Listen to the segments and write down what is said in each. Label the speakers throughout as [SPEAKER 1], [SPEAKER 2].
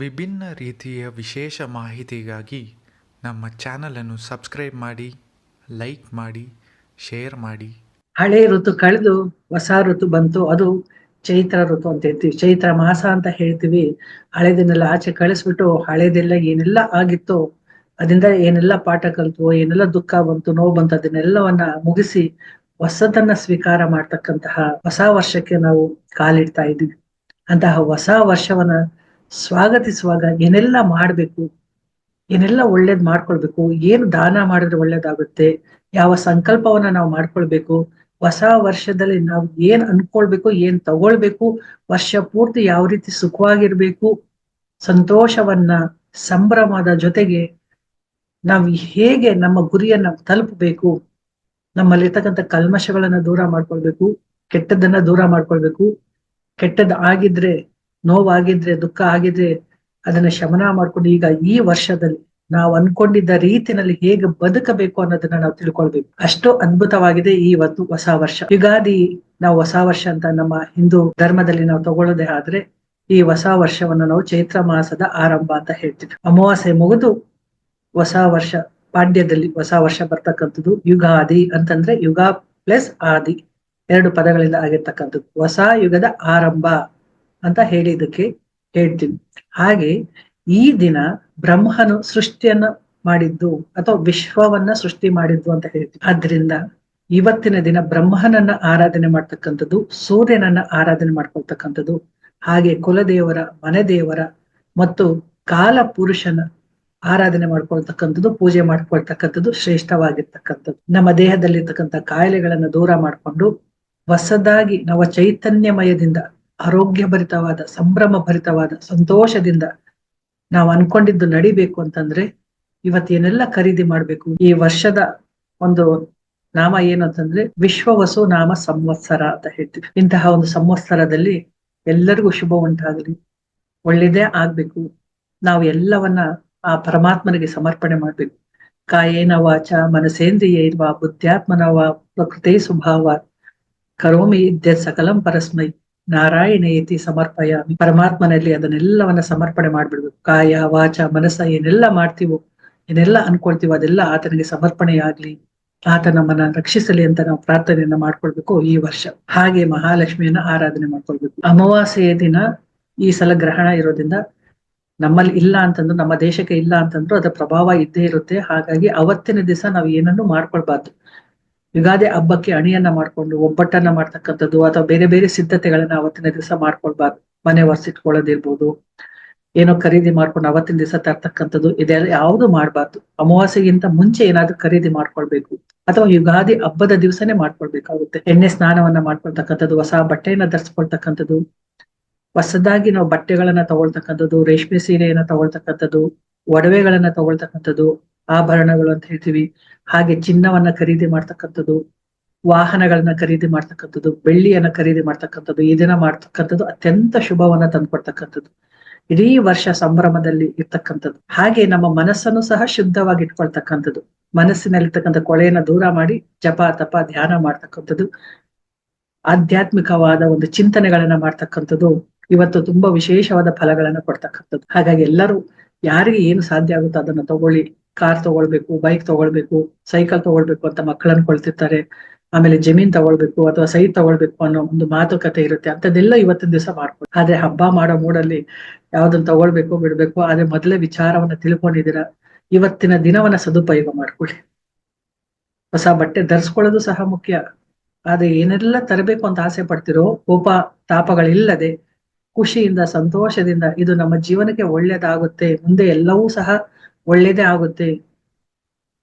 [SPEAKER 1] ವಿಭಿನ್ನ ರೀತಿಯ ವಿಶೇಷ ಮಾಹಿತಿಗಾಗಿ ನಮ್ಮ ಚಾನಲನ್ನು ಸಬ್ಸ್ಕ್ರೈಬ್ ಮಾಡಿ, ಲೈಕ್ ಮಾಡಿ, ಶೇರ್ ಮಾಡಿ.
[SPEAKER 2] ಹಳೆ ಋತು ಕಳೆದು ಹೊಸ ಋತು ಬಂತು. ಅದು ಚೈತ್ರ ಋತು ಅಂತ ಹೇಳ್ತೀವಿ. ಚೈತ್ರ ಮಾಸ ಅಂತ ಹೇಳ್ತೀವಿ. ಹಳೆದನ್ನೆಲ್ಲ ಆಚೆ ಕಳಿಸ್ಬಿಟ್ಟು ಹಳೆದೆಲ್ಲ ಏನೆಲ್ಲ ಆಗಿತ್ತು ಅದರಿಂದ ಏನೆಲ್ಲ ಪಾಠ ಕಲ್ತು ಏನೆಲ್ಲ ದುಃಖ ಬಂತು, ನೋವು ಬಂತು, ಅದನ್ನೆಲ್ಲವನ್ನ ಮುಗಿಸಿ ಹೊಸದನ್ನ ಸ್ವೀಕಾರ ಮಾಡ್ತಕ್ಕಂತಹ ಹೊಸ ವರ್ಷಕ್ಕೆ ನಾವು ಕಾಲಿಡ್ತಾ ಇದ್ದೀವಿ. ಅಂತಹ ಹೊಸ ವರ್ಷವನ್ನ ಸ್ವಾಗತಿಸುವಾಗ ಏನೆಲ್ಲ ಮಾಡ್ಬೇಕು, ಏನೆಲ್ಲ ಒಳ್ಳೇದ್ ಮಾಡ್ಕೊಳ್ಬೇಕು, ಏನು ದಾನ ಮಾಡಿದ್ರೆ ಒಳ್ಳೇದಾಗುತ್ತೆ, ಯಾವ ಸಂಕಲ್ಪವನ್ನ ನಾವು ಮಾಡ್ಕೊಳ್ಬೇಕು, ಹೊಸ ವರ್ಷದಲ್ಲಿ ನಾವು ಏನ್ ಅನ್ಕೊಳ್ಬೇಕು, ಏನ್ ತಗೊಳ್ಬೇಕು, ವರ್ಷ ಪೂರ್ತಿ ಯಾವ ರೀತಿ ಸುಖವಾಗಿರ್ಬೇಕು, ಸಂತೋಷವನ್ನ, ಸಂಭ್ರಮದ ಜೊತೆಗೆ ನಾವು ಹೇಗೆ ನಮ್ಮ ಗುರಿಯನ್ನ ತಲುಪಬೇಕು, ನಮ್ಮಲ್ಲಿರ್ತಕ್ಕಂಥ ಕಲ್ಮಶಗಳನ್ನ ದೂರ ಮಾಡ್ಕೊಳ್ಬೇಕು ಕೆಟ್ಟದನ್ನ ದೂರ ಮಾಡ್ಕೊಳ್ಬೇಕು, ಕೆಟ್ಟದ್ ಆಗಿದ್ರೆ ನೋವಾಗಿದ್ರೆ, ದುಃಖ ಆಗಿದ್ರೆ ಅದನ್ನ ಶಮನ ಮಾಡ್ಕೊಂಡು ಈಗ ಈ ವರ್ಷದಲ್ಲಿ ನಾವು ಅನ್ಕೊಂಡಿದ್ದ ರೀತಿನಲ್ಲಿ ಹೇಗೆ ಬದುಕಬೇಕು ಅನ್ನೋದನ್ನ ನಾವು ತಿಳ್ಕೊಳ್ಬೇಕು. ಅಷ್ಟು ಅದ್ಭುತವಾಗಿದೆ ಈ ಒಂದು ಹೊಸ ವರ್ಷ. ಯುಗಾದಿ ನಾವು ಹೊಸ ವರ್ಷ ಅಂತ ನಮ್ಮ ಹಿಂದೂ ಧರ್ಮದಲ್ಲಿ ನಾವು ತಗೊಳ್ಳೋದೇ ಆದ್ರೆ ಈ ಹೊಸ ವರ್ಷವನ್ನು ನಾವು ಚೈತ್ರ ಮಾಸದ ಆರಂಭ ಅಂತ ಹೇಳ್ತೀವಿ. ಅಮಾವಾಸ್ಯೆ ಮುಗಿದು ಹೊಸ ವರ್ಷ, ಪಾಡ್ಯದಲ್ಲಿ ಹೊಸ ವರ್ಷ ಬರ್ತಕ್ಕಂಥದ್ದು ಯುಗಾದಿ ಅಂತಂದ್ರೆ ಯುಗ ಪ್ಲಸ್ ಆದಿ, ಎರಡು ಪದಗಳಿಂದ ಆಗಿರ್ತಕ್ಕಂಥದ್ದು. ಹೊಸ ಯುಗದ ಆರಂಭ. ಅಂತ ಹೇಳಿದಕ್ಕೆ ಹೇಳ್ತೀವಿ ಹಾಗೆ ಈ ದಿನ ಬ್ರಹ್ಮನು ಸೃಷ್ಟಿಯನ್ನ ಮಾಡಿದ್ದು ಅಥವಾ ವಿಶ್ವವನ್ನ ಸೃಷ್ಟಿ ಮಾಡಿದ್ದು ಅಂತ ಹೇಳ್ತೀವಿ ಆದ್ರಿಂದ ಇವತ್ತಿನ ದಿನ ಬ್ರಹ್ಮನನ್ನ ಆರಾಧನೆ ಮಾಡ್ತಕ್ಕಂಥದ್ದು, ಸೂರ್ಯನನ್ನ ಆರಾಧನೆ ಮಾಡ್ಕೊಳ್ತಕ್ಕಂಥದ್ದು, ಹಾಗೆ ಕುಲದೇವರ, ಮನೆದೇವರ ಮತ್ತು ಕಾಲ ಪುರುಷನ ಆರಾಧನೆ ಮಾಡ್ಕೊಳ್ತಕ್ಕಂಥದ್ದು, ಪೂಜೆ ಮಾಡ್ಕೊಳ್ತಕ್ಕಂಥದ್ದು ಶ್ರೇಷ್ಠವಾಗಿರ್ತಕ್ಕಂಥದ್ದು. ನಮ್ಮ ದೇಹದಲ್ಲಿರ್ತಕ್ಕಂಥ ಕಾಯಿಲೆಗಳನ್ನ ದೂರ ಮಾಡಿಕೊಂಡು ಹೊಸದಾಗಿ ನವ ಚೈತನ್ಯಮಯದಿಂದ ಆರೋಗ್ಯ ಭರಿತವಾದ ಸಂಭ್ರಮ ಭರಿತವಾದ ಸಂತೋಷದಿಂದ ನಾವು ಅನ್ಕೊಂಡಿದ್ದು ನಡಿಬೇಕು ಅಂತಂದ್ರೆ ಇವತ್ತೇನೆಲ್ಲ ಖರೀದಿ ಮಾಡ್ಬೇಕು. ಈ ವರ್ಷದ ಒಂದು ನಾಮ ಏನು ಅಂತಂದ್ರೆ ವಿಶ್ವವಸು ನಾಮ ಸಂವತ್ಸರ ಅಂತ ಹೇಳ್ತೀವಿ. ಇಂತಹ ಒಂದು ಸಂವತ್ಸರದಲ್ಲಿ ಎಲ್ಲರಿಗೂ ಶುಭ ಉಂಟಾಗಲಿ, ಒಳ್ಳೇದೇ ಆಗ್ಬೇಕು. ನಾವು ಎಲ್ಲವನ್ನ ಆ ಪರಮಾತ್ಮನಿಗೆ ಸಮರ್ಪಣೆ ಮಾಡ್ಬೇಕು. ಕಾಯೇನ ವಾಚ, ಮನಸೇಂದ್ರಿಯ ಇರುವ ಬುದ್ಧಾತ್ಮನವ ಪ್ರಕೃತಿ ಸ್ವಭಾವ, ಕರೋಮಿ ಇದ್ದ ಸಕಲಂ ಪರಸ್ಮೈ. ನಾರಾಯಣ ಏತಿ ಸಮರ್ಪಯಾಮಿ. ಪರಮಾತ್ಮನಲ್ಲಿ ಅದನ್ನೆಲ್ಲವನ್ನ ಸಮರ್ಪಣೆ ಮಾಡ್ಬಿಡ್ಬೇಕು. ಕಾಯ, ವಾಚ, ಮನಸ್ಸ ಏನೆಲ್ಲ ಮಾಡ್ತೀವೋ, ಏನೆಲ್ಲ ಅನ್ಕೊಳ್ತೀವೋ ಅದೆಲ್ಲ ಆತನಿಗೆ ಸಮರ್ಪಣೆಯಾಗ್ಲಿ, ಆತ ನಮ್ಮನ್ನ ರಕ್ಷಿಸಲಿ ಅಂತ ನಾವು ಪ್ರಾರ್ಥನೆಯನ್ನ ಮಾಡ್ಕೊಳ್ಬೇಕು ಈ ವರ್ಷ. ಹಾಗೆ ಮಹಾಲಕ್ಷ್ಮಿಯನ್ನ ಆರಾಧನೆ ಮಾಡ್ಕೊಳ್ಬೇಕು. ಅಮಾವಾಸ್ಯೆಯ ದಿನ ಈ ಸಲ ಗ್ರಹಣ ಇರೋದ್ರಿಂದ ನಮ್ಮಲ್ಲಿ ಇಲ್ಲ ಅಂತಂದ್ರು, ನಮ್ಮ ದೇಶಕ್ಕೆ ಇಲ್ಲ ಅಂತಂದ್ರು ಅದರ ಪ್ರಭಾವ ಇದ್ದೇ ಇರುತ್ತೆ. ಹಾಗಾಗಿ ಅವತ್ತಿನ ದಿವಸ ನಾವು ಏನನ್ನು ಮಾಡ್ಕೊಳ್ಬಾರ್ದು. ಯುಗಾದಿ ಹಬ್ಬಕ್ಕೆ ಅಣಿಯನ್ನ ಮಾಡ್ಕೊಂಡು, ಒಬ್ಬಟ್ಟನ್ನ ಮಾಡ್ತಕ್ಕಂಥದ್ದು ಅಥವಾ ಬೇರೆ ಬೇರೆ ಸಿದ್ಧತೆಗಳನ್ನ ಅವತ್ತಿನ ದಿವಸ ಮಾಡ್ಕೊಳ್ಬಾರ್ದು. ಮನೆ ಒರೆಸಿಟ್ಕೊಳ್ಳೋದಿರ್ಬೋದು ಏನೋ ಖರೀದಿ ಮಾಡ್ಕೊಂಡು ಅವತ್ತಿನ ದಿವಸ ತರ್ತಕ್ಕಂಥದ್ದು, ಇದೆಲ್ಲ ಯಾವುದು ಮಾಡ್ಬಾರ್ದು. ಅಮಾವಾಸ್ಯೆಗಿಂತ ಮುಂಚೆ ಏನಾದ್ರು ಖರೀದಿ ಮಾಡ್ಕೊಳ್ಬೇಕು ಅಥವಾ ಯುಗಾದಿ ಹಬ್ಬದ ದಿವಸನೇ ಮಾಡ್ಕೊಳ್ಬೇಕಾಗುತ್ತೆ. ಎಣ್ಣೆ ಸ್ನಾನವನ್ನ ಮಾಡ್ಕೊಳ್ತಕ್ಕಂಥದ್ದು, ಹೊಸ ಬಟ್ಟೆಯನ್ನ ಧರಿಸ್ಕೊಳ್ತಕ್ಕಂಥದ್ದು, ಹೊಸದಾಗಿ ನಾವು ಬಟ್ಟೆಗಳನ್ನ ತಗೊಳ್ತಕ್ಕಂಥದ್ದು, ರೇಷ್ಮೆ ಸೀರೆಯನ್ನ ತಗೊಳ್ತಕ್ಕಂಥದ್ದು, ಒಡವೆಗಳನ್ನ ತಗೊಳ್ತಕ್ಕಂಥದ್ದು ಆಭರಣಗಳು ಅಂತ ಹೇಳ್ತೀವಿ. ಹಾಗೆ ಚಿನ್ನವನ್ನ ಖರೀದಿ ಮಾಡ್ತಕ್ಕಂಥದ್ದು, ವಾಹನಗಳನ್ನ ಖರೀದಿ ಮಾಡ್ತಕ್ಕಂಥದ್ದು, ಬೆಳ್ಳಿಯನ್ನ ಖರೀದಿ ಮಾಡ್ತಕ್ಕಂಥದ್ದು, ಈ ದಿನ ಮಾಡ್ತಕ್ಕಂಥದ್ದು ಅತ್ಯಂತ ಶುಭವನ್ನ ತಂದ್ಕೊಡ್ತಕ್ಕಂಥದ್ದು. ಇಡೀ ವರ್ಷ ಸಂಭ್ರಮದಲ್ಲಿ ಇರ್ತಕ್ಕಂಥದ್ದು. ಹಾಗೆ ನಮ್ಮ ಮನಸ್ಸನ್ನು ಸಹ ಶುದ್ಧವಾಗಿ ಇಟ್ಕೊಳ್ತಕ್ಕಂಥದ್ದು ಮನಸ್ಸಿನಲ್ಲಿರ್ತಕ್ಕಂಥ ಕೊಳೆಯನ್ನ ದೂರ ಮಾಡಿ ಜಪ ತಪ ಧ್ಯಾನ ಮಾಡ್ತಕ್ಕಂಥದ್ದು. ಆಧ್ಯಾತ್ಮಿಕವಾದ ಒಂದು ಚಿಂತನೆಗಳನ್ನ ಮಾಡ್ತಕ್ಕಂಥದ್ದು. ಇವತ್ತು ತುಂಬಾ ವಿಶೇಷವಾದ ಫಲಗಳನ್ನ ಕೊಡ್ತಕ್ಕಂಥದ್ದು. ಹಾಗಾಗಿ ಎಲ್ಲರೂ ಯಾರಿಗೆ ಏನು ಸಾಧ್ಯ ಆಗುತ್ತೋ ಅದನ್ನ ತಗೊಳ್ಳಿ. ಕಾರ್ ತಗೊಳ್ಬೇಕು ಬೈಕ್ ತಗೊಳ್ಬೇಕು ಸೈಕಲ್ ತಗೊಳ್ಬೇಕು ಅಂತ ಮಕ್ಕಳು ಕೊಳ್ತಿರ್ತಾರೆ ಆಮೇಲೆ ಜಮೀನ್ ತಗೊಳ್ಬೇಕು ಅಥವಾ ಸೈಟ್ ತಗೊಳ್ಬೇಕು ಅನ್ನೋ ಒಂದು ಮಾತುಕತೆ ಇರುತ್ತೆ. ಅಂತದೆಲ್ಲ ಇವತ್ತಿನ ದಿವಸ ಮಾಡ್ಕೊಂಡು ಆದ್ರೆ ಹಬ್ಬ ಮಾಡೋ ಮೂಡಲ್ಲಿ ಯಾವ್ದನ್ನ ತಗೊಳ್ಬೇಕು, ಬಿಡ್ಬೇಕು, ಆದ್ರೆ ಮೊದಲೇ ವಿಚಾರವನ್ನ ತಿಳ್ಕೊಂಡಿದ್ದೀರಾ? ಇವತ್ತಿನ ದಿನವನ್ನ ಸದುಪಯೋಗ ಮಾಡ್ಕೊಳ್ಳಿ. ಹೊಸ ಬಟ್ಟೆ ಧರಿಸ್ಕೊಳ್ಳೋದು ಸಹ ಮುಖ್ಯ. ಆದ್ರೆ ಏನೆಲ್ಲ ತರಬೇಕು ಅಂತ ಆಸೆ ಪಡ್ತಿರೋ, ಕೋಪ ತಾಪಗಳಿಲ್ಲದೆ, ಖುಷಿಯಿಂದ, ಸಂತೋಷದಿಂದ ಇದು ನಮ್ಮ ಜೀವನಕ್ಕೆ ಒಳ್ಳೇದಾಗುತ್ತೆ. ಮುಂದೆ ಎಲ್ಲವೂ ಸಹ ಒಳ್ಳೇದೇ ಆಗುತ್ತೆ.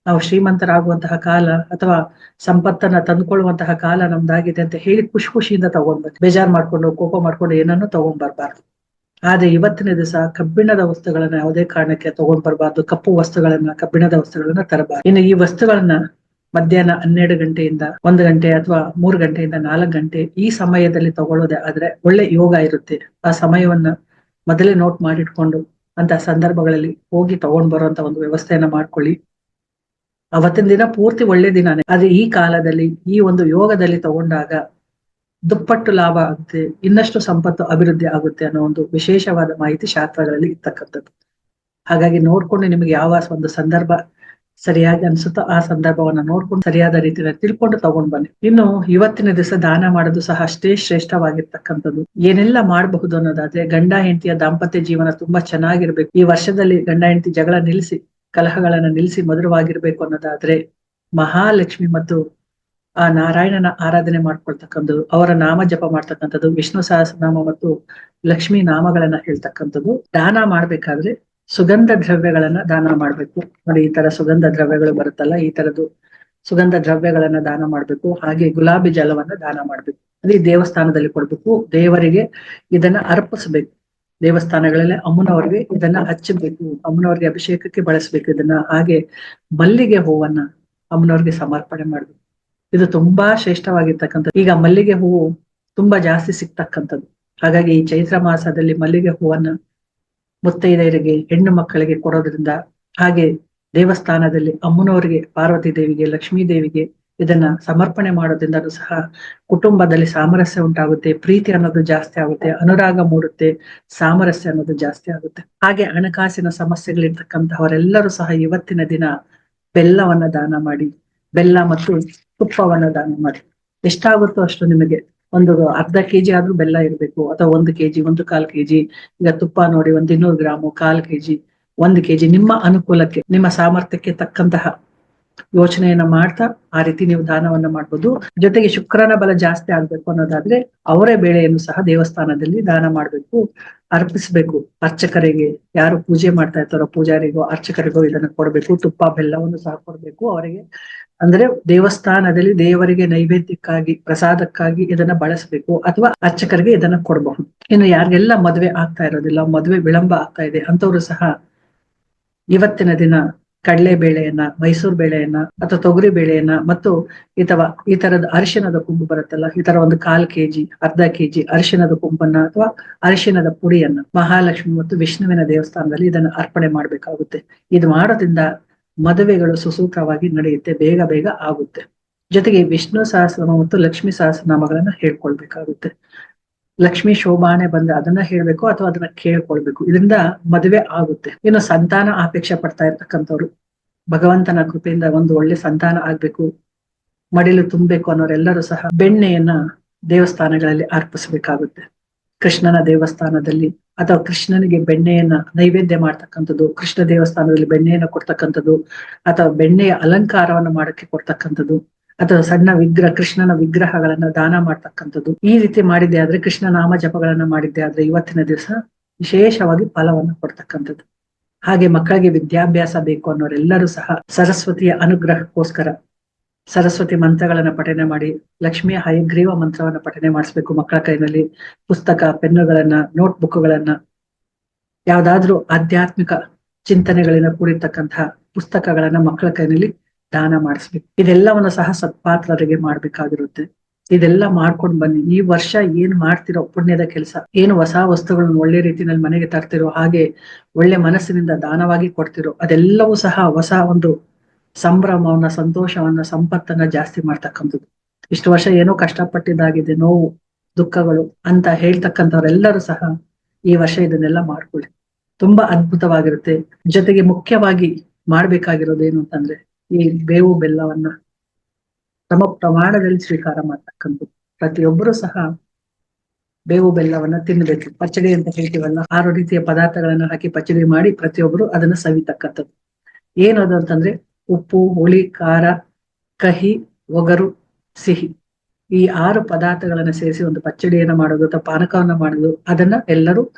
[SPEAKER 2] ನಾವು ಶ್ರೀಮಂತರಾಗುವಂತಹ ಕಾಲ ಅಥವಾ ಸಂಪತ್ತನ್ನ ತಂದ್ಕೊಳ್ಳುವಂತಹ ಕಾಲ ನಮ್ದಾಗಿದೆ ಅಂತ ಹೇಳಿ ಖುಷಿ ಖುಷಿಯಿಂದ ತಗೊಂಡ್ಬೇಕು ಬೇಜಾರ್ ಮಾಡ್ಕೊಂಡು, ಕೋಪ ಮಾಡ್ಕೊಂಡು ಏನನ್ನು ತಗೊಂಡ್ ಬರ್ಬಾರ್ದು ಆದ್ರೆ ಇವತ್ತಿನ ದಿವಸ ಕಬ್ಬಿಣದ ವಸ್ತುಗಳನ್ನ ಯಾವುದೇ ಕಾರಣಕ್ಕೆ ತಗೊಂಡ್ ಬರಬಾರ್ದು ಕಪ್ಪು ವಸ್ತುಗಳನ್ನ, ಕಬ್ಬಿಣದ ವಸ್ತುಗಳನ್ನ ತರಬಾರ್ದು. ಇನ್ನು ಈ ವಸ್ತುಗಳನ್ನ ಮಧ್ಯಾಹ್ನ ಹನ್ನೆರಡು ಗಂಟೆಯಿಂದ ಒಂದು ಗಂಟೆ ಅಥವಾ ಮೂರ್ ಗಂಟೆಯಿಂದ ನಾಲ್ಕು ಗಂಟೆ ಈ ಸಮಯದಲ್ಲಿ ತಗೊಳ್ಳೋದೇ ಆದ್ರೆ ಒಳ್ಳೆ ಯೋಗ ಇರುತ್ತೆ. ಆ ಸಮಯವನ್ನ ಮೊದಲೇ ನೋಟ್ ಮಾಡಿಟ್ಕೊಂಡು ಅಂತ ಸಂದರ್ಭಗಳಲ್ಲಿ ಹೋಗಿ ತಗೊಂಡ್ ಬರುವಂತ ಒಂದು ವ್ಯವಸ್ಥೆಯನ್ನ ಮಾಡ್ಕೊಳ್ಳಿ. ಅವತ್ತಿನ ದಿನ ಪೂರ್ತಿ ಒಳ್ಳೆ ದಿನಾನೇ. ಆದ್ರೆ ಈ ಕಾಲದಲ್ಲಿ ಈ ಒಂದು ಯೋಗದಲ್ಲಿ ತಗೊಂಡಾಗ ದುಪ್ಪಟ್ಟು ಲಾಭ ಆಗುತ್ತೆ, ಇನ್ನಷ್ಟು ಸಂಪತ್ತು ಅಭಿವೃದ್ಧಿ ಆಗುತ್ತೆ ಅನ್ನೋ ಒಂದು ವಿಶೇಷವಾದ ಮಾಹಿತಿ ಶಾಸ್ತ್ರಗಳಲ್ಲಿ ಇರ್ತಕ್ಕಂಥದ್ದು. ಹಾಗಾಗಿ ನೋಡ್ಕೊಂಡು ನಿಮಗೆ ಯಾವ ಒಂದು ಸಂದರ್ಭ ಸರಿಯಾಗಿ ಅನ್ಸುತ್ತೋ ಆ ಸಂದರ್ಭವನ್ನ ನೋಡ್ಕೊಂಡು ಸರಿಯಾದ ರೀತಿಯಲ್ಲಿ ತಿಳ್ಕೊಂಡು ತಗೊಂಡ್ ಬನ್ನಿ. ಇನ್ನು ಇವತ್ತಿನ ದಿವಸ ದಾನ ಮಾಡೋದು ಸಹ ಅಷ್ಟೇ ಶ್ರೇಷ್ಠವಾಗಿರ್ತಕ್ಕಂಥದ್ದು. ಏನೆಲ್ಲ ಮಾಡಬಹುದು ಅನ್ನೋದಾದ್ರೆ ಗಂಡ ಹೆಂಡತಿಯ ದಾಂಪತ್ಯ ಜೀವನ ತುಂಬಾ ಚೆನ್ನಾಗಿರ್ಬೇಕು. ಈ ವರ್ಷದಲ್ಲಿ ಗಂಡ ಹೆಂಡತಿ ಜಗಳ ನಿಲ್ಲಿಸಿ, ಕಲಹಗಳನ್ನ ನಿಲ್ಲಿಸಿ ಮಧುರವಾಗಿರ್ಬೇಕು ಅನ್ನೋದಾದ್ರೆ ಮಹಾಲಕ್ಷ್ಮಿ ಮತ್ತು ಆ ನಾರಾಯಣನ ಆರಾಧನೆ ಮಾಡ್ಕೊಳ್ತಕ್ಕಂಥದ್ದು, ಅವರ ನಾಮ ಜಪ ಮಾಡ್ತಕ್ಕಂಥದ್ದು, ವಿಷ್ಣು ಸಹಸ್ರನಾಮ ಮತ್ತು ಲಕ್ಷ್ಮೀ ನಾಮಗಳನ್ನ ಹೇಳ್ತಕ್ಕಂಥದ್ದು. ದಾನ ಮಾಡ್ಬೇಕಾದ್ರೆ ಸುಗಂಧ ದ್ರವ್ಯಗಳನ್ನ ದಾನ ಮಾಡ್ಬೇಕು. ನೋಡಿ, ಈ ತರ ಸುಗಂಧ ದ್ರವ್ಯಗಳು ಬರುತ್ತಲ್ಲ, ಈ ತರದ್ದು ಸುಗಂಧ ದ್ರವ್ಯಗಳನ್ನ ದಾನ ಮಾಡ್ಬೇಕು. ಹಾಗೆ ಗುಲಾಬಿ ಜಲವನ್ನ ದಾನ ಮಾಡ್ಬೇಕು. ಅದೇ ದೇವಸ್ಥಾನದಲ್ಲಿ ಕೊಡ್ಬೇಕು. ದೇವರಿಗೆ ಇದನ್ನ ಅರ್ಪಿಸ್ಬೇಕು. ದೇವಸ್ಥಾನಗಳಲ್ಲಿ ಅಮ್ಮನವ್ರಿಗೆ ಇದನ್ನ ಹಚ್ಚಬೇಕು. ಅಮ್ಮನವ್ರಿಗೆ ಅಭಿಷೇಕಕ್ಕೆ ಬಳಸ್ಬೇಕು ಇದನ್ನ. ಹಾಗೆ ಮಲ್ಲಿಗೆ ಹೂವನ್ನ ಅಮ್ಮನವ್ರಿಗೆ ಸಮರ್ಪಣೆ ಮಾಡ್ಬೇಕು. ಇದು ತುಂಬಾ ಶ್ರೇಷ್ಠವಾಗಿರ್ತಕ್ಕಂಥದ್ದು. ಈಗ ಮಲ್ಲಿಗೆ ಹೂವು ತುಂಬಾ ಜಾಸ್ತಿ ಸಿಗ್ತಕ್ಕಂಥದ್ದು. ಹಾಗಾಗಿ ಈ ಚೈತ್ರ ಮಾಸದಲ್ಲಿ ಮಲ್ಲಿಗೆ ಹೂವನ್ನ ಮುತ್ತೈದೆಯರಿಗೆ, ಹೆಣ್ಣು ಮಕ್ಕಳಿಗೆ ಕೊಡೋದ್ರಿಂದ ಹಾಗೆ ದೇವಸ್ಥಾನದಲ್ಲಿ ಅಮ್ಮನವರಿಗೆ, ಪಾರ್ವತಿ ದೇವಿಗೆ, ಲಕ್ಷ್ಮೀ ದೇವಿಗೆ ಇದನ್ನ ಸಮರ್ಪಣೆ ಮಾಡೋದ್ರಿಂದಲೂ ಸಹ ಕುಟುಂಬದಲ್ಲಿ ಸಾಮರಸ್ಯ ಉಂಟಾಗುತ್ತೆ, ಪ್ರೀತಿ ಅನ್ನೋದು ಜಾಸ್ತಿ ಆಗುತ್ತೆ, ಅನುರಾಗ ಮೂಡುತ್ತೆ, ಸಾಮರಸ್ಯ ಅನ್ನೋದು ಜಾಸ್ತಿ ಆಗುತ್ತೆ. ಹಾಗೆ ಹಣಕಾಸಿನ ಸಮಸ್ಯೆಗಳಿರ್ತಕ್ಕಂಥವರೆಲ್ಲರೂ ಸಹ ಇವತ್ತಿನ ದಿನ ಬೆಲ್ಲವನ್ನ ದಾನ ಮಾಡಿ, ಬೆಲ್ಲ ಮತ್ತು ತುಪ್ಪವನ್ನ ದಾನ ಮಾಡಿ. ಎಷ್ಟಾಗುತ್ತೋ ಅಷ್ಟು ನಿಮಗೆ ಒಂದು ಅರ್ಧ ಕೆಜಿ ಆದ್ರೂ ಬೆಲ್ಲ ಇರಬೇಕು, ಅಥವಾ ಒಂದು ಕೆಜಿ, ಒಂದು ಕಾಲ್ ಕೆಜಿ, ಈಗ ತುಪ್ಪ ನೋಡಿ ಒಂದ್ ಇನ್ನೂರು ಗ್ರಾಮು, ಕಾಲ್ ಕೆಜಿ, ಒಂದು ಕೆಜಿ, ನಿಮ್ಮ ಅನುಕೂಲಕ್ಕೆ, ನಿಮ್ಮ ಸಾಮರ್ಥ್ಯಕ್ಕೆ ತಕ್ಕಂತಹ ಯೋಚನೆಯನ್ನ ಮಾಡ್ತಾ ಆ ರೀತಿ ನೀವು ದಾನವನ್ನ ಮಾಡ್ಬೋದು. ಜೊತೆಗೆ ಶುಕ್ರನ ಬಲ ಜಾಸ್ತಿ ಆಗ್ಬೇಕು ಅನ್ನೋದಾದ್ರೆ ಅವರೇ ಬೇಳೆಯನ್ನು ಸಹ ದೇವಸ್ಥಾನದಲ್ಲಿ ದಾನ ಮಾಡ್ಬೇಕು, ಅರ್ಪಿಸ್ಬೇಕು. ಅರ್ಚಕರಿಗೆ ಯಾರು ಪೂಜೆ ಮಾಡ್ತಾ ಇರ್ತಾರೋ ಪೂಜಾರಿಗೋ, ಅರ್ಚಕರಿಗೋ ಇದನ್ನ ಕೊಡ್ಬೇಕು. ತುಪ್ಪ, ಬೆಲ್ಲವನ್ನು ಸಹ ಕೊಡ್ಬೇಕು. ಅವರಿಗೆ ಅಂದ್ರೆ ದೇವಸ್ಥಾನದಲ್ಲಿ ದೇವರಿಗೆ ನೈವೇದ್ಯಕ್ಕಾಗಿ, ಪ್ರಸಾದಕ್ಕಾಗಿ ಇದನ್ನ ಬಳಸಬೇಕು ಅಥವಾ ಅರ್ಚಕರಿಗೆ ಇದನ್ನ ಕೊಡಬಹುದು. ಇನ್ನು ಯಾರಿಗೆಲ್ಲ ಮದುವೆ ಆಗ್ತಾ ಇರೋದಿಲ್ಲ, ಮದುವೆ ವಿಳಂಬ ಆಗ್ತಾ ಇದೆ ಅಂತವರು ಸಹ ಇವತ್ತಿನ ದಿನ ಕಡಲೆ ಬೇಳೆಯನ್ನ, ಮೈಸೂರು ಬೇಳೆಯನ್ನ ಅಥವಾ ತೊಗರಿ ಬೇಳೆಯನ್ನ ಮತ್ತು ಅಥವಾ ಈ ತರದ ಅರಿಶಿಣದ ಕುಂಬು ಬರುತ್ತಲ್ಲ, ಈ ತರ ಒಂದು ಕಾಲ್ ಕೆಜಿ, ಅರ್ಧ ಕೆಜಿ ಅರಿಶಿಣದ ಕುಂಬನ್ನ ಅಥವಾ ಅರಿಶಿಣದ ಪುಡಿಯನ್ನ ಮಹಾಲಕ್ಷ್ಮಿ ಮತ್ತು ವಿಷ್ಣುವಿನ ದೇವಸ್ಥಾನದಲ್ಲಿ ಇದನ್ನ ಅರ್ಪಣೆ ಮಾಡ್ಬೇಕಾಗುತ್ತೆ. ಇದು ಮಾಡೋದ್ರಿಂದ ಮದುವೆಗಳು ಸುಸೂತ್ರವಾಗಿ ನಡೆಯುತ್ತೆ, ಬೇಗ ಬೇಗ ಆಗುತ್ತೆ. ಜೊತೆಗೆ ವಿಷ್ಣು ಸಹಸ್ರನಾಮ ಮತ್ತು ಲಕ್ಷ್ಮೀ ಸಹಸ್ರನಾಮಗಳನ್ನ ಹೇಳ್ಕೊಳ್ಬೇಕಾಗುತ್ತೆ. ಲಕ್ಷ್ಮಿ ಶೋಭಾನೆ ಬಂದ್ರೆ ಅದನ್ನ ಹೇಳ್ಬೇಕು ಅಥವಾ ಅದನ್ನ ಕೇಳ್ಕೊಳ್ಬೇಕು. ಇದರಿಂದ ಮದುವೆ ಆಗುತ್ತೆ. ಇನ್ನು ಸಂತಾನ ಅಪೇಕ್ಷೆ ಪಡ್ತಾ ಇರ್ತಕ್ಕಂಥವ್ರು, ಭಗವಂತನ ಕೃಪೆಯಿಂದ ಒಂದು ಒಳ್ಳೆ ಸಂತಾನ ಆಗ್ಬೇಕು, ಮಡಿಲು ತುಂಬಬೇಕು ಅನ್ನೋರೆಲ್ಲರೂ ಸಹ ಬೆಣ್ಣೆಯನ್ನ ದೇವಸ್ಥಾನಗಳಲ್ಲಿ ಅರ್ಪಿಸಬೇಕಾಗುತ್ತೆ. ಕೃಷ್ಣನ ದೇವಸ್ಥಾನದಲ್ಲಿ ಅಥವಾ ಕೃಷ್ಣನಿಗೆ ಬೆಣ್ಣೆಯನ್ನ ನೈವೇದ್ಯ ಮಾಡ್ತಕ್ಕಂಥದ್ದು, ಕೃಷ್ಣ ದೇವಸ್ಥಾನದಲ್ಲಿ ಬೆಣ್ಣೆಯನ್ನ ಕೊಡ್ತಕ್ಕಂಥದ್ದು, ಅಥವಾ ಬೆಣ್ಣೆಯ ಅಲಂಕಾರವನ್ನು ಮಾಡಕ್ಕೆ ಕೊಡ್ತಕ್ಕಂಥದ್ದು, ಅಥವಾ ಸಣ್ಣ ವಿಗ್ರಹ, ಕೃಷ್ಣನ ವಿಗ್ರಹಗಳನ್ನ ದಾನ ಮಾಡ್ತಕ್ಕಂಥದ್ದು. ಈ ರೀತಿ ಮಾಡಿದ್ದೆ ಆದ್ರೆ, ಕೃಷ್ಣ ನಾಮ ಜಪಗಳನ್ನ ಮಾಡಿದ್ದೆ ಆದ್ರೆ ಇವತ್ತಿನ ದಿವಸ ವಿಶೇಷವಾಗಿ ಫಲವನ್ನು ಕೊಡ್ತಕ್ಕಂಥದ್ದು. ಹಾಗೆ ಮಕ್ಕಳಿಗೆ ವಿದ್ಯಾಭ್ಯಾಸ ಬೇಕು ಅನ್ನೋರೆಲ್ಲರೂ ಸಹ, ಸರಸ್ವತಿಯ ಅನುಗ್ರಹಕ್ಕೋಸ್ಕರ ಸರಸ್ವತಿ ಮಂತ್ರಗಳನ್ನ ಪಠನೆ ಮಾಡಿ ಲಕ್ಷ್ಮಿಯ ಹಯಗ್ರೀವ ಮಂತ್ರವನ್ನ ಪಠನೆ ಮಾಡಿಸ್ಬೇಕು ಮಕ್ಕಳ ಕೈನಲ್ಲಿ. ಪುಸ್ತಕ, ಪೆನ್ನುಗಳನ್ನ ನೋಟ್ ಬುಕ್ಗಳನ್ನ ಯಾವ್ದಾದ್ರೂ ಆಧ್ಯಾತ್ಮಿಕ ಚಿಂತನೆಗಳಿಂದ ಕೂಡಿರ್ತಕ್ಕಂತಹ ಪುಸ್ತಕಗಳನ್ನ ಮಕ್ಕಳ ಕೈನಲ್ಲಿ ದಾನ ಮಾಡಿಸ್ಬೇಕು. ಇದೆಲ್ಲವನ್ನು ಸಹ ಸತ್ಪಾತ್ರರಿಗೆ ಮಾಡ್ಬೇಕಾಗಿರುತ್ತೆ. ಇದೆಲ್ಲ ಮಾಡ್ಕೊಂಡ್ ಬನ್ನಿ. ಈ ವರ್ಷ ಏನ್ ಮಾಡ್ತಿರೋ ಪುಣ್ಯದ ಕೆಲಸ. ಏನು ಹೊಸ ವಸ್ತುಗಳನ್ನ ಒಳ್ಳೆ ರೀತಿಯಲ್ಲಿ ಮನೆಗೆ ತರ್ತಿರೋ ಹಾಗೆ ಒಳ್ಳೆ ಮನಸ್ಸಿನಿಂದ ದಾನವಾಗಿ ಕೊಡ್ತಿರೋ ಅದೆಲ್ಲವೂ ಸಹ ಹೊಸ ಒಂದು ಸಂಭ್ರಮವನ್ನ, ಸಂತೋಷವನ್ನ, ಸಂಪತ್ತನ್ನ ಜಾಸ್ತಿ ಮಾಡ್ತಕ್ಕಂಥದ್ದು. ಇಷ್ಟು ವರ್ಷ ಏನೋ ಕಷ್ಟಪಟ್ಟಿದ್ದಾಗಿದೆ, ನೋವು, ದುಃಖಗಳು ಅಂತ ಹೇಳ್ತಕ್ಕಂಥವ್ರೆಲ್ಲರೂ ಸಹ ಈ ವರ್ಷ ಇದನ್ನೆಲ್ಲ ಮಾಡ್ಕೊಳ್ಳಿ. ತುಂಬಾ ಅದ್ಭುತವಾಗಿರುತ್ತೆ. ಜೊತೆಗೆ ಮುಖ್ಯವಾಗಿ ಮಾಡ್ಬೇಕಾಗಿರೋದು ಏನು ಅಂತಂದ್ರೆ ಈ ಬೇವು ಬೆಲ್ಲವನ್ನ ಸಮ ಪ್ರಮಾಣದಲ್ಲಿ ಸ್ವೀಕಾರ ಮಾಡ್ತಕ್ಕಂಥದ್ದು. ಪ್ರತಿಯೊಬ್ಬರು ಸಹ ಬೇವು ಬೆಲ್ಲವನ್ನ ತಿನ್ನಬೇಕು ಪಚಡಿ ಅಂತ ಹೇಳ್ತೀವಲ್ಲ, ಆರು ರೀತಿಯ ಪದಾರ್ಥಗಳನ್ನ ಹಾಕಿ ಪಚಡಿ ಮಾಡಿ ಪ್ರತಿಯೊಬ್ಬರು ಅದನ್ನ ಸವಿತಕ್ಕಂಥದ್ದು. ಏನದು ಅಂತಂದ್ರೆ ಉಪ್ಪು, ಹುಳಿ, ಖಾರ, ಕಹಿ, ಒಗರು, ಸಿಹಿ. ಈ ಆರು ಪದಾರ್ಥಗಳನ್ನ ಸೇರಿಸಿ ಒಂದು ಪಚ್ಚಡಿಯನ್ನ ಮಾಡೋದು ಅಥವಾ ಪಾನಕವನ್ನ ಮಾಡೋದು, ಅದನ್ನ ಎಲ್ಲರೂ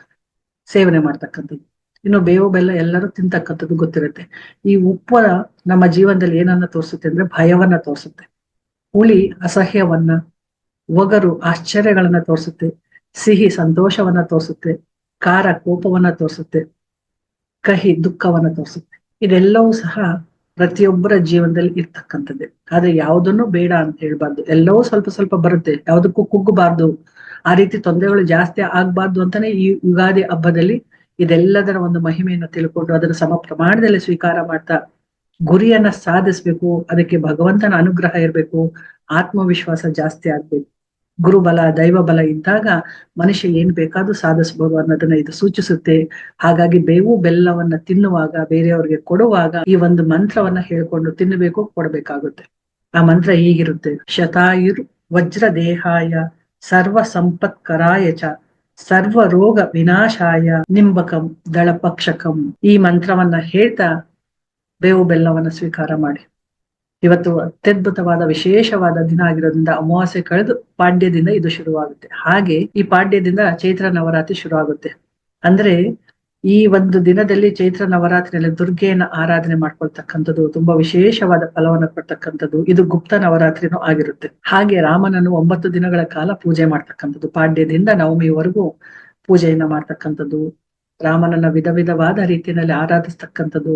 [SPEAKER 2] ಸೇವನೆ ಮಾಡ್ತಕ್ಕಂಥದ್ದು. ಇನ್ನು ಬೇವು, ಬೆಲ್ಲ ಎಲ್ಲರೂ ತಿಂತಕ್ಕಂಥದ್ದು ಗೊತ್ತಿರುತ್ತೆ. ಈ ಉಪ್ಪು ನಮ್ಮ ಜೀವನದಲ್ಲಿ ಏನನ್ನ ತೋರಿಸುತ್ತೆ ಅಂದ್ರೆ ಭಯವನ್ನ ತೋರಿಸುತ್ತೆ. ಹುಳಿ, ಅಸಹ್ಯವನ್ನ, ಒಗರು, ಆಶ್ಚರ್ಯಗಳನ್ನ ತೋರಿಸುತ್ತೆ. ಸಿಹಿ, ಸಂತೋಷವನ್ನ ತೋರಿಸುತ್ತೆ. ಖಾರ, ಕೋಪವನ್ನ ತೋರಿಸುತ್ತೆ. ಕಹಿ, ದುಃಖವನ್ನ ತೋರಿಸುತ್ತೆ. ಇದೆಲ್ಲವೂ ಸಹ ಪ್ರತಿಯೊಬ್ಬರ ಜೀವನದಲ್ಲಿ ಇರ್ತಕ್ಕಂಥದ್ದೇ. ಆದ್ರೆ ಯಾವುದನ್ನು ಬೇಡ ಅಂತ ಹೇಳ್ಬಾರ್ದು. ಎಲ್ಲವೂ ಸ್ವಲ್ಪ ಸ್ವಲ್ಪ ಬರುತ್ತೆ. ಯಾವುದಕ್ಕೂ ಕುಗ್ಗಬಾರ್ದು. ಆ ರೀತಿ ತೊಂದರೆಗಳು ಜಾಸ್ತಿ ಆಗ್ಬಾರ್ದು ಅಂತಾನೆ ಈ ಯುಗಾದಿ ಹಬ್ಬದಲ್ಲಿ ಇದೆಲ್ಲದರ ಒಂದು ಮಹಿಮೆಯನ್ನು ತಿಳ್ಕೊಂಡು ಅದನ್ನು ಸಮ ಪ್ರಮಾಣದಲ್ಲಿ ಸ್ವೀಕಾರ ಮಾಡ್ತಾ ಗುರಿಯನ್ನ ಸಾಧಿಸ್ಬೇಕು. ಅದಕ್ಕೆ ಭಗವಂತನ ಅನುಗ್ರಹ ಇರಬೇಕು. ಆತ್ಮವಿಶ್ವಾಸ ಜಾಸ್ತಿ ಆಗ್ಬೇಕು. ಗುರುಬಲ ದೈವ ಬಲ ಇದ್ದಾಗ ಮನುಷ್ಯ ಏನ್ ಬೇಕಾದ್ರೂ ಸಾಧಿಸಬಹುದು ಅನ್ನೋದನ್ನ ಇದು ಸೂಚಿಸುತ್ತೆ. ಹಾಗಾಗಿ ಬೇವು ಬೆಲ್ಲವನ್ನ ತಿನ್ನುವಾಗ, ಬೇರೆಯವ್ರಿಗೆ ಕೊಡುವಾಗ ಈ ಒಂದು ಮಂತ್ರವನ್ನ ಹೇಳ್ಕೊಂಡು ತಿನ್ನಬೇಕು, ಕೊಡಬೇಕಾಗುತ್ತೆ. ಆ ಮಂತ್ರ ಹೀಗಿರುತ್ತೆ. ಶತಾಯುರ್ ವಜ್ರ ದೇಹಾಯ ಸರ್ವ ಸಂಪತ್ಕರಾಯ ಚ ಸರ್ವ ರೋಗ ವಿನಾಶಾಯ ನಿಂಬಕಂ ದಳಪಕ್ಷಕಂ ಈ ಮಂತ್ರವನ್ನ ಹೇಳ್ತಾ ಬೇವು ಬೆಲ್ಲವನ್ನ ಸ್ವೀಕಾರ ಮಾಡಿ. ಇವತ್ತು ಅತ್ಯದ್ಭುತವಾದ, ವಿಶೇಷವಾದ ದಿನ ಆಗಿರೋದ್ರಿಂದ ಅಮಾವಾಸ್ಯೆ ಕಳೆದು ಪಾಡ್ಯದಿಂದ ಇದು ಶುರುವಾಗುತ್ತೆ. ಹಾಗೆ ಈ ಪಾಡ್ಯದಿಂದ ಚೈತ್ರ ನವರಾತ್ರಿ ಶುರುವಾಗುತ್ತೆ. ಅಂದ್ರೆ ಈ ಒಂದು ದಿನದಲ್ಲಿ ಚೈತ್ರ ನವರಾತ್ರಿಯಲ್ಲಿ ದುರ್ಗೆಯನ್ನ ಆರಾಧನೆ ಮಾಡ್ಕೊಳ್ತಕ್ಕಂಥದ್ದು, ತುಂಬಾ ವಿಶೇಷವಾದ ಫಲವನ್ನ ಕೊಡ್ತಕ್ಕಂಥದ್ದು ಇದು ಗುಪ್ತ ನವರಾತ್ರಿನೂ ಆಗಿರುತ್ತೆ. ಹಾಗೆ ರಾಮನನ್ನು ಒಂಬತ್ತು ದಿನಗಳ ಕಾಲ ಪೂಜೆ ಮಾಡ್ತಕ್ಕಂಥದ್ದು. ಪಾಡ್ಯದಿಂದ ನವಮಿವರೆಗೂ ಪೂಜೆಯನ್ನ ಮಾಡ್ತಕ್ಕಂಥದ್ದು. ರಾಮನನ್ನ ವಿಧ ವಿಧವಾದ ರೀತಿಯಲ್ಲಿ ಆರಾಧಿಸ್ತಕ್ಕಂಥದ್ದು.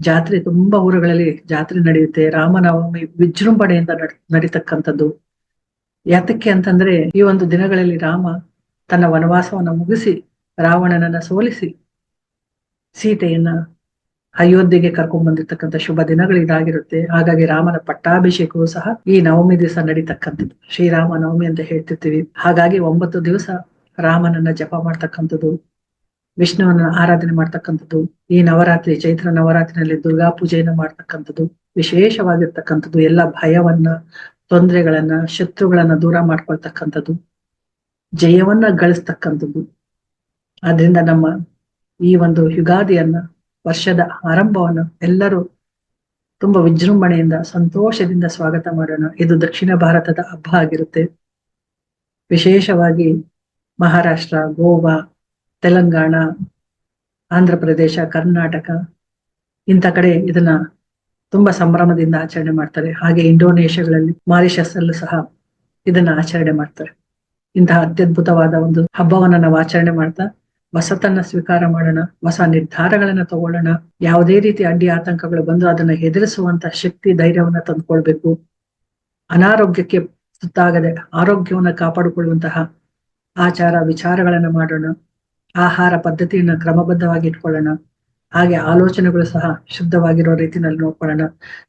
[SPEAKER 2] ಜಾತ್ರೆ ತುಂಬಾ ಊರುಗಳಲ್ಲಿ ಜಾತ್ರೆ ನಡೆಯುತ್ತೆ. ರಾಮನವಮಿ ವಿಜೃಂಭಣೆಯಿಂದ ನಡ್- ನಡೀತಕ್ಕಂಥದ್ದು. ಯಾತಕ್ಕೆ ಅಂತಂದ್ರೆ ಈ ಒಂದು ದಿನಗಳಲ್ಲಿ ರಾಮ ತನ್ನ ವನವಾಸವನ್ನ ಮುಗಿಸಿ ರಾವಣನನ್ನ ಸೋಲಿಸಿ ಸೀತೆಯನ್ನ ಅಯೋಧ್ಯೆಗೆ ಕರ್ಕೊಂಡ್ ಬಂದಿರ್ತಕ್ಕಂಥ ಶುಭ ದಿನಗಳು ಇದಾಗಿರುತ್ತೆ. ಹಾಗಾಗಿ ರಾಮನ ಪಟ್ಟಾಭಿಷೇಕವೂ ಸಹ ಈ ನವಮಿ ದಿವಸ ನಡೀತಕ್ಕಂಥದ್ದು. ಶ್ರೀರಾಮ ನವಮಿ ಅಂತ ಹೇಳ್ತಿರ್ತೀವಿ. ಹಾಗಾಗಿ ಒಂಬತ್ತು ದಿವಸ ರಾಮನನ್ನ ಜಪ ಮಾಡ್ತಕ್ಕಂಥದ್ದು. ವಿಷ್ಣುವನ್ನ ಆರಾಧನೆ ಮಾಡ್ತಕ್ಕಂಥದ್ದು, ಈ ನವರಾತ್ರಿ, ಚೈತ್ರ ನವರಾತ್ರಿನಲ್ಲಿ ದುರ್ಗಾ ಪೂಜೆಯನ್ನು ಮಾಡ್ತಕ್ಕಂಥದ್ದು, ವಿಶೇಷವಾಗಿರ್ತಕ್ಕಂಥದ್ದು, ಎಲ್ಲ ಭಯವನ್ನ, ತೊಂದರೆಗಳನ್ನ, ಶತ್ರುಗಳನ್ನ ದೂರ ಮಾಡ್ಕೊಳ್ತಕ್ಕಂಥದ್ದು, ಜಯವನ್ನ ಗಳಿಸ್ತಕ್ಕಂಥದ್ದು. ಆದ್ರಿಂದ ನಮ್ಮ ಈ ಒಂದು ಯುಗಾದಿಯನ್ನ, ವರ್ಷದ ಆರಂಭವನ್ನು ಎಲ್ಲರೂ ತುಂಬಾ ವಿಜೃಂಭಣೆಯಿಂದ, ಸಂತೋಷದಿಂದ ಸ್ವಾಗತ ಮಾಡೋಣ. ಇದು ದಕ್ಷಿಣ ಭಾರತದ ಹಬ್ಬ ಆಗಿರುತ್ತೆ. ವಿಶೇಷವಾಗಿ ಮಹಾರಾಷ್ಟ್ರ, ಗೋವಾ ತೆಲಂಗಾಣ, ಆಂಧ್ರ ಪ್ರದೇಶ, ಕರ್ನಾಟಕ, ಇಂಥ ಕಡೆ ಇದನ್ನ ತುಂಬಾ ಸಂಭ್ರಮದಿಂದ ಆಚರಣೆ ಮಾಡ್ತಾರೆ. ಹಾಗೆ ಇಂಡೋನೇಷ್ಯಾಗಳಲ್ಲಿ ಮಾರಿಷಸ್ ಅಲ್ಲೂ ಸಹ ಇದನ್ನ ಆಚರಣೆ ಮಾಡ್ತಾರೆ. ಇಂತಹ ಅತ್ಯದ್ಭುತವಾದ ಒಂದು ಹಬ್ಬವನ್ನ ನಾವು ಆಚರಣೆ ಮಾಡ್ತಾ ಹೊಸತನ್ನ ಸ್ವೀಕಾರ ಮಾಡೋಣ, ಹೊಸ ನಿರ್ಧಾರಗಳನ್ನ ತಗೊಳ್ಳೋಣ, ಯಾವುದೇ ರೀತಿ ಅಡ್ಡಿ ಆತಂಕಗಳು ಬಂದು ಅದನ್ನ ಎದುರಿಸುವಂತ ಶಕ್ತಿ, ಧೈರ್ಯವನ್ನ ತಂದುಕೊಳ್ಬೇಕು. ಅನಾರೋಗ್ಯಕ್ಕೆ ತುತ್ತಾಗದೆ ಆರೋಗ್ಯವನ್ನ ಕಾಪಾಡಿಕೊಳ್ಳುವಂತಹ ಆಚಾರ, ವಿಚಾರಗಳನ್ನ ಮಾಡೋಣ. ಆಹಾರ ಪದ್ಧತಿಯನ್ನ ಕ್ರಮಬದ್ಧವಾಗಿ ಇಟ್ಕೊಳ್ಳೋಣ. ಹಾಗೆ ಆಲೋಚನೆಗಳು ಸಹ ಶುದ್ಧವಾಗಿರೋ ರೀತಿನಲ್ಲಿ ನೋಡ್ಕೊಳ್ಳೋಣ.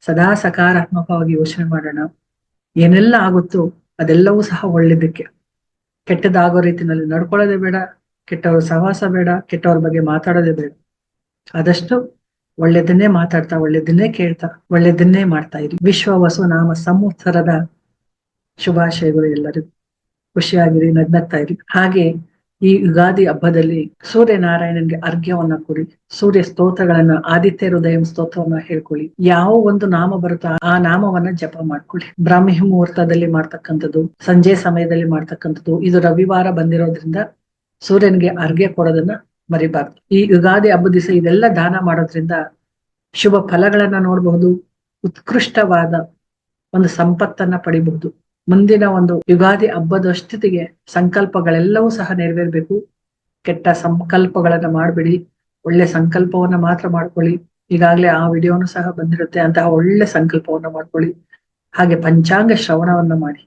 [SPEAKER 2] ಸದಾ ಸಕಾರಾತ್ಮಕವಾಗಿ ಯೋಚನೆ ಮಾಡೋಣ. ಏನೆಲ್ಲ ಆಗುತ್ತೋ ಅದೆಲ್ಲವೂ ಸಹ ಒಳ್ಳೇದಕ್ಕೆ. ಕೆಟ್ಟದಾಗೋ ರೀತಿನಲ್ಲಿ ನಡ್ಕೊಳ್ಳೋದೇ ಬೇಡ. ಕೆಟ್ಟವ್ರ ಸಹವಾಸ ಬೇಡ. ಕೆಟ್ಟವ್ರ ಬಗ್ಗೆ ಮಾತಾಡೋದೇ ಬೇಡ. ಆದಷ್ಟು ಒಳ್ಳೆದನ್ನೇ ಮಾತಾಡ್ತಾ, ಒಳ್ಳೆದನ್ನೇ ಕೇಳ್ತಾ, ಒಳ್ಳೆದನ್ನೇ ಮಾಡ್ತಾ ಇರಿ. ವಿಶ್ವ ವಸು ನಾಮ ಸಂವತ್ಸರದ ಶುಭಾಶಯಗಳು ಎಲ್ಲರಿಗೂ. ಖುಷಿಯಾಗಿರಿ, ನಗ್ನಗ್ತಾ ಇರಿ. ಹಾಗೆ ಈ ಯುಗಾದಿ ಹಬ್ಬದಲ್ಲಿ ಸೂರ್ಯನಾರಾಯಣನ್ಗೆ ಅರ್ಘ್ಯವನ್ನ ಕೊಡಿ, ಸೂರ್ಯ ಸ್ತೋತ್ರಗಳನ್ನ, ಆದಿತ್ಯ ಹೃದಯ ಸ್ತೋತ್ರವನ್ನ ಹೇಳ್ಕೊಳ್ಳಿ. ಯಾವ ಒಂದು ನಾಮ ಬರುತ್ತೋ ಆ ನಾಮವನ್ನ ಜಪ ಮಾಡ್ಕೊಳ್ಳಿ. ಬ್ರಾಹ್ಮಿ ಮುಹೂರ್ತದಲ್ಲಿ ಮಾಡ್ತಕ್ಕಂಥದ್ದು, ಸಂಜೆ ಸಮಯದಲ್ಲಿ ಮಾಡ್ತಕ್ಕಂಥದ್ದು, ಇದು ರವಿವಾರ ಬಂದಿರೋದ್ರಿಂದ ಸೂರ್ಯನಿಗೆ ಅರ್ಘ್ಯ ಕೊಡೋದನ್ನ ಮರಿಬಾರ್ದು. ಈ ಯುಗಾದಿ ಹಬ್ಬ ದಿವಸ ಇದೆಲ್ಲ ದಾನ ಮಾಡೋದ್ರಿಂದ ಶುಭ ಫಲಗಳನ್ನ ನೋಡಬಹುದು, ಉತ್ಕೃಷ್ಟವಾದ ಒಂದು ಸಂಪತ್ತನ್ನ ಪಡಿಬಹುದು. ಮುಂದಿನ ಒಂದು ಯುಗಾದಿ ಹಬ್ಬದಷ್ಟೊತ್ತಿಗೆ ಸಂಕಲ್ಪಗಳೆಲ್ಲವೂ ಸಹ ನೆರವೇರ್ಬೇಕು. ಕೆಟ್ಟ ಸಂಕಲ್ಪಗಳನ್ನ ಮಾಡಬೇಡಿ. ಒಳ್ಳೆ ಸಂಕಲ್ಪವನ್ನ ಮಾತ್ರ ಮಾಡ್ಕೊಳ್ಳಿ. ಈಗಾಗಲೇ ಆ ವಿಡಿಯೋನು ಸಹ ಬಂದಿರುತ್ತೆ. ಅಂತಹ ಒಳ್ಳೆ ಸಂಕಲ್ಪವನ್ನ ಮಾಡ್ಕೊಳ್ಳಿ. ಹಾಗೆ ಪಂಚಾಂಗ ಶ್ರವಣವನ್ನ ಮಾಡಿ.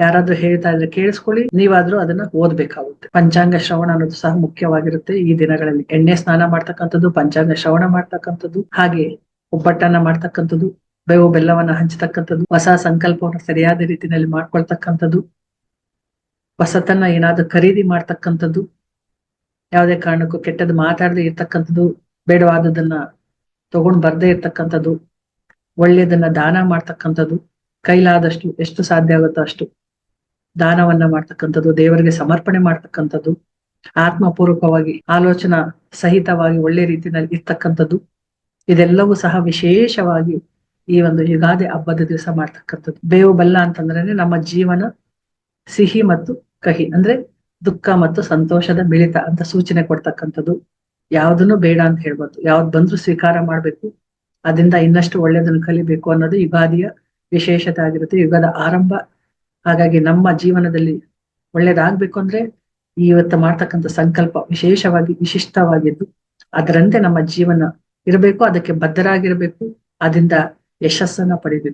[SPEAKER 2] ಯಾರಾದ್ರೂ ಹೇಳ್ತಾ ಇದ್ರೆ ಕೇಳಿಸ್ಕೊಳ್ಳಿ. ನೀವಾದ್ರೂ ಅದನ್ನ ಓದ್ಬೇಕಾಗುತ್ತೆ. ಪಂಚಾಂಗ ಶ್ರವಣ ಅನ್ನೋದು ಸಹ ಮುಖ್ಯವಾಗಿರುತ್ತೆ. ಈ ದಿನಗಳಲ್ಲಿ ಎಣ್ಣೆ ಸ್ನಾನ ಮಾಡ್ತಕ್ಕಂಥದ್ದು, ಪಂಚಾಂಗ ಶ್ರವಣ ಮಾಡ್ತಕ್ಕಂಥದ್ದು, ಹಾಗೆ ಒಬ್ಬಟ್ಟನ್ನ ಮಾಡ್ತಕ್ಕಂಥದ್ದು. ಬೇವು ಬೆಲ್ಲವನ್ನ ಹಂಚತಕ್ಕಂಥದ್ದು, ಹೊಸ ಸಂಕಲ್ಪವನ್ನ ಸರಿಯಾದ ರೀತಿಯಲ್ಲಿ ಮಾಡ್ಕೊಳ್ತಕ್ಕಂಥದ್ದು, ಹೊಸತನ್ನ ಏನಾದ್ರೂ ಖರೀದಿ ಮಾಡ್ತಕ್ಕಂಥದ್ದು, ಯಾವುದೇ ಕಾರಣಕ್ಕೂ ಕೆಟ್ಟದ್ದು ಮಾತಾಡದೆ ಇರ್ತಕ್ಕಂಥದ್ದು ಬೇಡವಾದದನ್ನ ತಗೊಂಡ್ ಬರ್ದೇ ಇರ್ತಕ್ಕಂಥದ್ದು, ಒಳ್ಳೆಯದನ್ನ ದಾನ ಮಾಡ್ತಕ್ಕಂಥದ್ದು, ಕೈಲಾದಷ್ಟು ಎಷ್ಟು ಸಾಧ್ಯ ಆಗುತ್ತೋ ಅಷ್ಟು ದಾನವನ್ನ ಮಾಡ್ತಕ್ಕಂಥದ್ದು, ದೇವರಿಗೆ ಸಮರ್ಪಣೆ ಮಾಡ್ತಕ್ಕಂಥದ್ದು, ಆತ್ಮಪೂರ್ವಕವಾಗಿ ಆಲೋಚನಾ ಸಹಿತವಾಗಿ ಒಳ್ಳೆ ರೀತಿಯಲ್ಲಿ ಇರ್ತಕ್ಕಂಥದ್ದು, ಇದೆಲ್ಲವೂ ಸಹ ವಿಶೇಷವಾಗಿ ಈ ಒಂದು ಯುಗಾದಿ ಹಬ್ಬದ ದಿವಸ ಮಾಡ್ತಕ್ಕಂಥದ್ದು. ಬೇವು ಬೆಲ್ಲ ಅಂತಂದ್ರೆ ನಮ್ಮ ಜೀವನ ಸಿಹಿ ಮತ್ತು ಕಹಿ, ಅಂದ್ರೆ ದುಃಖ ಮತ್ತು ಸಂತೋಷದ ಮಿಳಿತ ಅಂತ ಸೂಚನೆ ಕೊಡ್ತಕ್ಕಂಥದ್ದು. ಯಾವ್ದನ್ನು ಬೇಡ ಅಂತ ಹೇಳ್ಬೋದು. ಯಾವ್ದು ಬಂದ್ರು ಸ್ವೀಕಾರ ಮಾಡ್ಬೇಕು. ಅದರಿಂದ ಇನ್ನಷ್ಟು ಒಳ್ಳೇದನ್ನು ಕಲಿಬೇಕು ಅನ್ನೋದು ಯುಗಾದಿಯ ವಿಶೇಷತೆ ಆಗಿರುತ್ತೆ. ಯುಗದ ಆರಂಭ. ಹಾಗಾಗಿ ನಮ್ಮ ಜೀವನದಲ್ಲಿ ಒಳ್ಳೇದಾಗ್ಬೇಕು ಅಂದ್ರೆ ಇವತ್ತು ಮಾಡ್ತಕ್ಕಂಥ ಸಂಕಲ್ಪ ವಿಶೇಷವಾಗಿ, ವಿಶಿಷ್ಟವಾಗಿದ್ದು, ಅದರಂತೆ ನಮ್ಮ ಜೀವನ ಇರಬೇಕು, ಅದಕ್ಕೆ ಬದ್ಧರಾಗಿರ್ಬೇಕು. ಅದರಿಂದ deixa sangue na parede